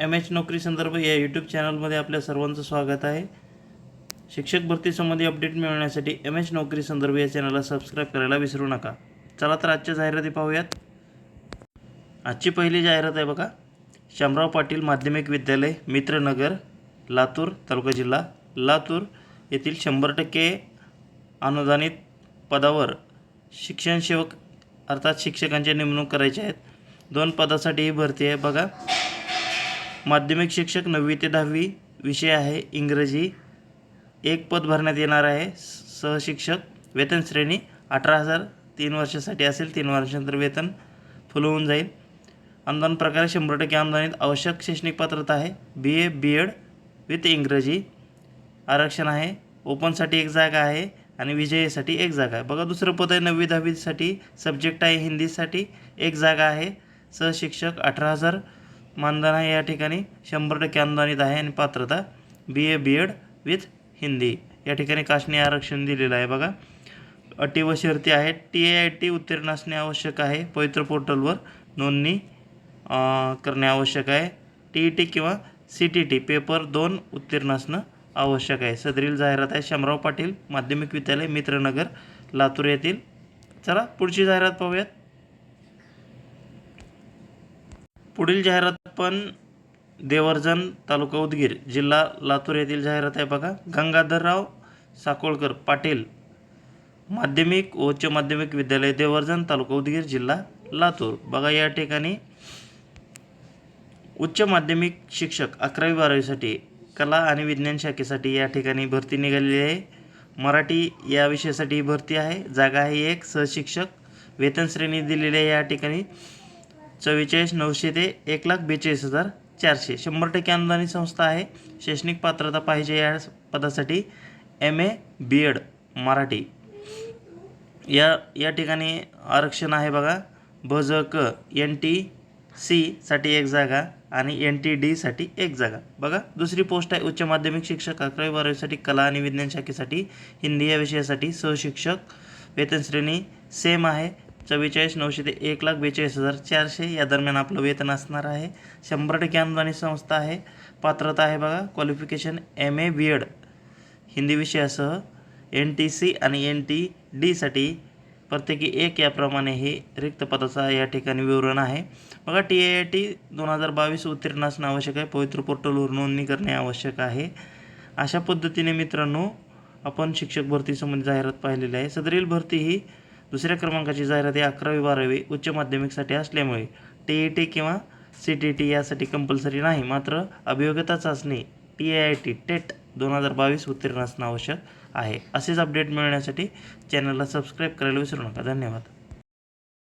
M H नोकरी संदर्भ या यूट्यूब चॅनलमध्ये आपल्या सर्वांचं स्वागत आहे. शिक्षक भरतीसंबंधी अपडेट मिळवण्यासाठी एम एच नोकरी संदर्भ या चॅनलला सबस्क्राईब करायला विसरू नका. चला तर आजच्या जाहिराती पाहूयात. आजची पहिली जाहिरात आहे बघा. शामराव पाटील माध्यमिक विद्यालय मित्रनगर लातूर तालुका जिल्हा. लातूर येथील शंभर टक्के अनुदानित पदावर शिक्षण सेवक अर्थात शिक्षकांची नेमणूक करायची आहेत. दोन पदासाठी ही भरती आहे बघा. माध्यमिक शिक्षक नववी ते दहावी विषय आहे इंग्रजी. एक पद भरण्यात येणार आहे सहशिक्षक. वेतन श्रेणी अठरा हजार तीन वर्षासाठी असेल तीन वर्षानंतर वेतन फुल होऊन जाईल. अनुदान प्रकारे शंभर टक्के अनुदानित आवश्यक शैक्षणिक पात्रता आहे. बी ए बी एड विथ इंग्रजी. आरक्षण आहे. ओपनसाठी एक जागा आहे आणि विजयसाठी एक जागा आहे. बघा दुसरं पद आहे नववी दहावीसाठी सब्जेक्ट आहे हिंदीसाठी एक जागा आहे. सहशिक्षक अठरा हजार मानधन आहे या ठिकाणी शंभर टक्के अनुदानित आहे आणि पात्रता B A B Ed with Hindi या ठिकाणी काशनी आरक्षण दिलेलं आहे बघा. अटी व शर्ती आहेत. टी ए आय टी उत्तीर्ण असणे आवश्यक आहे. पवित्र पोर्टलवर नोंदणी करणे आवश्यक आहे. टी ई टी किंवा सी टी टी पेपर दोन उत्तीर्ण असणं आवश्यक आहे. सदरील जाहिरात आहे. शमराव पाटील माध्यमिक विद्यालय मित्रनगर लातूर येथील. चला पुढची जाहिरात पाहूयात. पुढील जाहिरात पण देवर्जन तालुका उदगीर जिल्हा लातूर येथील जाहिरात आहे बघा. गंगाधरराव साकोळकर पाटील माध्यमिक व उच्च माध्यमिक विद्यालय देवर्जन तालुका उदगीर जिल्हा लातूर. बघा या ठिकाणी उच्च माध्यमिक शिक्षक अकरावी बारावीसाठी कला आणि विज्ञान शाखेसाठी या ठिकाणी भरती निघालेली आहे. मराठी या विषयासाठी ही भरती आहे. जागा आहे एक सहशिक्षक वेतन श्रेणी दिलेली आहे या ठिकाणी. चव्वेचाळीस नऊशे ते एक लाख बेचाळीस हजार चारशे. शंभर टक्के अनुदानित संस्था आहे. शैक्षणिक पात्रता पाहिजे या पदासाठी M A B Ed Marathi. या या ठिकाणी आरक्षण आहे बघा. ब ज क एन टी सीसाठी एक जागा आणि एन टी डीसाठी एक जागा. बघा दुसरी पोस्ट आहे उच्च माध्यमिक शिक्षक अकरावी बारावीसाठी कला आणि विज्ञान शाखेसाठी हिंदी या विषयासाठी सहशिक्षक. वेतन श्रेणी सेम आहे. चव्वेचाळीस नऊशे ते एक लाख बेचाळीस हजार चारशे या दरम्यान आपलं वेतन असणार आहे. शंभर टक्के अनुदानित संस्था आहे. पात्रता आहे बघा qualification M A B Ed Hindi विषयासह N T C आणि एन टी डीसाठी प्रत्येकी एक याप्रमाणे हे रिक्त पदाचा या ठिकाणी विवरण आहे. बघा टी ए आय टी दोन हजार बावीस उत्तीर्ण असणं आवश्यक आहे. पवित्र पोर्टलवर नोंदणी करणे आवश्यक आहे. अशा पद्धतीने मित्रांनो आपण शिक्षक भरतीसंबंधी जाहिरात पाहिलेली आहे. सदरील भरती ही दुसऱ्या क्रमांकाची जाहिरात ही अकरावी बारावी उच्च माध्यमिकसाठी असल्यामुळे टी ई टी किंवा सी टी टी यासाठी कंपल्सरी नाही. मात्र अभियोग्यता चाचणी T A I T TET दोन हजार बावीस उत्तीर्ण असणं आवश्यक आहे. असेच अपडेट मिळवण्यासाठी चॅनलला सबस्क्राईब करायला विसरू नका. धन्यवाद.